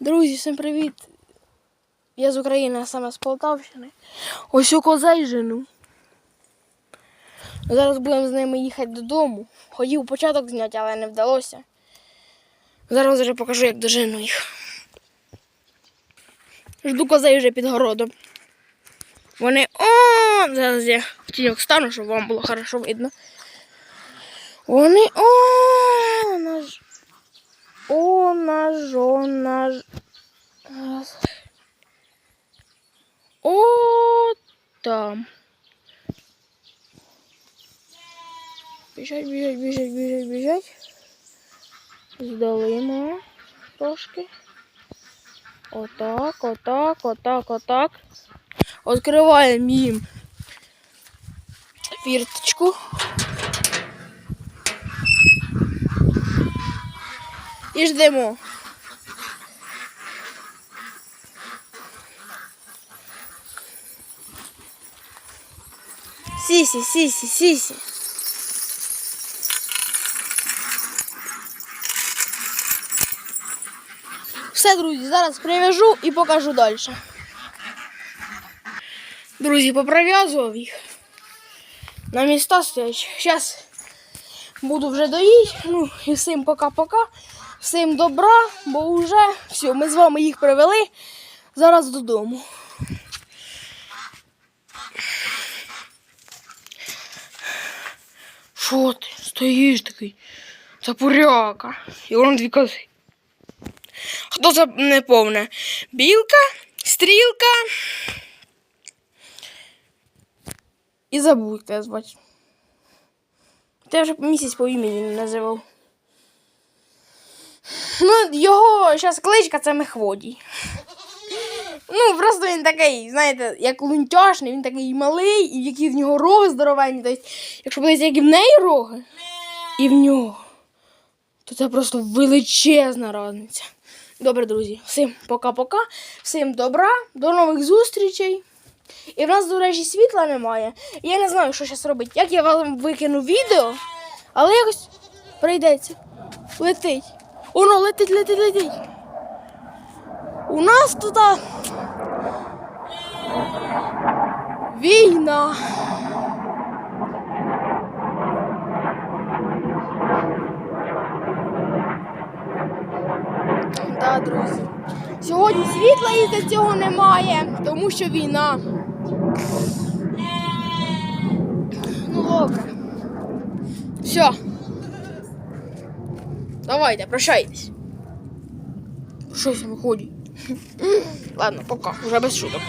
Друзі, всім привіт! Я з України, а саме з Полтавщини. Ось у козей жену. Зараз будемо з ними їхати додому. Хотів початок зняти, але не вдалося. Зараз вже покажу, як дожену їх. Жду козей вже під городом. Вони. О! Зараз я в тіньок стану, щоб вам було хорошо видно. Вони. О! Наш. О, наш, о, наш. Раз. О, там. Біжать, біжать, біжать, біжать, біжать. Здалимо трошки. Отак, отак, отак, отак. Відкриваємо їм фірточку. І ждемо. Сісі, сісі, сісі. Все, друзі, зараз прив'яжу і покажу далі. Друзі, поприв'язував їх. На міста стоять. Зараз буду вже доїть. Ну і всім пока-пока. Всім добра, бо вже все, ми з вами їх привели. Зараз додому. Що ти? Стоїш такий? Запуряка. І вон дві кози. Хто це не повне? Білка, стрілка. І тебе звати. Ти вже місяць по імені не називав. Ну, його зараз кличка це Мехводій. Ну, просто він такий, знаєте, як лунтяшний, він такий малий, і які в нього роги здоровенні. Тобто, якщо подивитися, які в неї роги, і в нього, то це просто величезна різниця. Добре, друзі, всім пока-пока, всім добра, до нових зустрічей. І в нас, до речі, світла немає. Я не знаю, що зараз робити. Як я вам викину відео, але якось прийдеться. Летить. Воно летить, летить, летить. У нас тут війна. Світла із цього немає, тому що війна. Ну, добре. Все. Давайте, прощайтесь. Щось виходить. Ладно, пока, вже без шуток.